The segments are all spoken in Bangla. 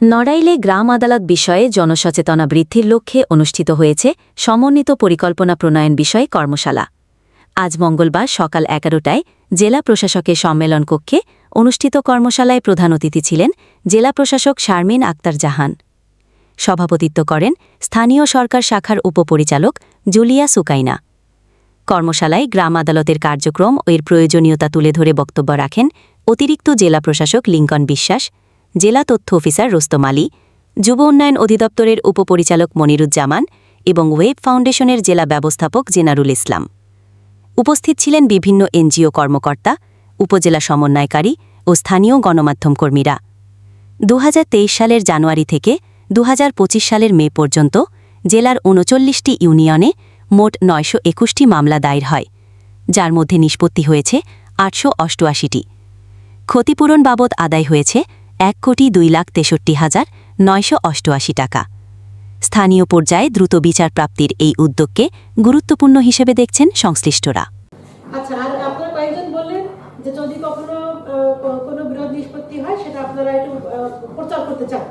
নড়াইলে গ্রাম আদালত বিষয়ে জনসচেতনা বৃদ্ধির লক্ষ্যে অনুষ্ঠিত হয়েছে সমন্বিত পরিকল্পনা প্রণয়ন বিষয়ে কর্মশালা। আজ মঙ্গলবার সকাল এগারোটায় জেলা প্রশাসকের সম্মেলন কক্ষে অনুষ্ঠিত কর্মশালায় প্রধান অতিথি ছিলেন জেলা প্রশাসক শারমিন আক্তার জাহান। সভাপতিত্ব করেন স্থানীয় সরকার শাখার উপপরিচালক জুলিয়া সুকাইনা। কর্মশালায় গ্রাম আদালতের কার্যক্রম ও এর প্রয়োজনীয়তা তুলে ধরে বক্তব্য রাখেন অতিরিক্ত জেলা প্রশাসক লিঙ্কন বিশ্বাস জেলা তথ্য অফিসার রোস্তম আলী, যুব উন্নয়ন অধিদপ্তরের উপপরিচালক মনিরুজ্জামান এবং ওয়েব ফাউন্ডেশনের জেলা ব্যবস্থাপক জেনারুল ইসলাম। উপস্থিত ছিলেন বিভিন্ন এনজিও কর্মকর্তা, উপজেলা সমন্বয়কারী ও স্থানীয় গণমাধ্যম কর্মীরা। দু হাজার তেইশ সালের জানুয়ারি থেকে দু হাজার পঁচিশ সালের মে পর্যন্ত জেলার উনচল্লিশটি ইউনিয়নে মোট নয়শো একুশটি মামলা দায়ের হয়, যার মধ্যে নিষ্পত্তি হয়েছে আটশো অষ্টআশিটি। ক্ষতিপূরণ বাবদ আদায় হয়েছে এক কোটি দুই লাখ তেষট্টি হাজার নয়শো অষ্টআশি টাকা। স্থানীয় পর্যায়ে দ্রুত বিচার প্রাপ্তির এই উদ্যোগকে গুরুত্বপূর্ণ হিসেবে দেখছেন সংশ্লিষ্টরা। আচ্ছা আর আপনারা কয়েকজন বললেন যে যদি কখনো কোনো বিরোধ নিষ্পত্তি হয়, সেটা আপনারা একটু প্রচার করতে চান।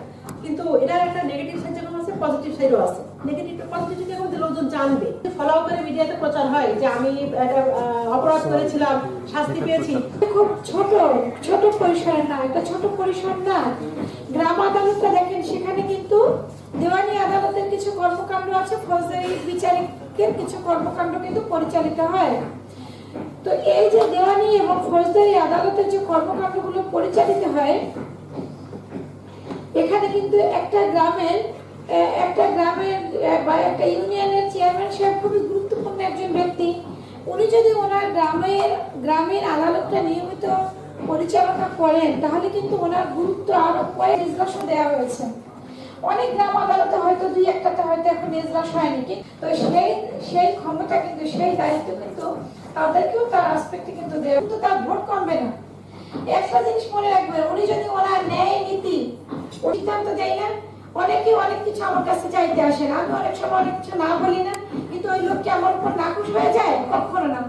কিন্তু এটা একটা নেগেটিভ সাইড যেমন আছে পজিটিভ সাইডও আছে। নেগেটিভ পজিটিভ যেমন যে লোকজন জানবে। ফলো করে মিডিয়াতে প্রচার হয় যে আমি একটা অপরাধ করেছিলাম শাস্তি পেয়েছি। খুব ছোট ছোট পরিসরে না এটা ছোট পরিসর না। গ্রাম আদালতটা দেখেন সেখানে কিন্তু দেওয়ানি আদালতের কিছু কর্মকাণ্ড আছে ফৌজদারি বিচারিকের কিছু কর্মকাণ্ড কিন্তু পরিচালিত হয়। তো এই যে দেওয়ানি এবং ফৌজদারি আদালতের যে কর্মকাণ্ডগুলো পরিচালিত হয় এখানে কিন্তু একটা গ্রামের একটা গ্রামের বা একটা ইউনিয়নের চেয়ারম্যান সাহেব খুবই গুরুত্বপূর্ণ একজন ব্যক্তি। উনি যদি ওনার গ্রামের গ্রামের আদালতটা নিয়মিত পরিচালনা করেন, তাহলে কিন্তু ওনার গুরুত্ব আরও কয়েক নির্দেশন দেওয়া হয়েছে। অনেক গ্রাম আদালতে হয়তো দুই একটাতে হয়তো এখন এজলাস হয়নি, কি- তো সেই সেই ক্ষমতা কিন্তু, সেই দায়িত্ব কিন্তু তাদেরকেও তার আসপেক্টে কিন্তু দেয় কিন্তু তার ভোট কমবে না। একটা জিনিস মনে রাখবেন, উনি যদি ওনার ন্যায় নীতি ও সিদ্ধান্ত দেয় না অনেকে অনেক কিছু আমার কাছে চাইতে আসে না। আমি অনেক সময় অনেক কিছু না বলি না, কিন্তু ওই লোককে আমার উপর নাকুশ হয়ে যায়, কখনো না।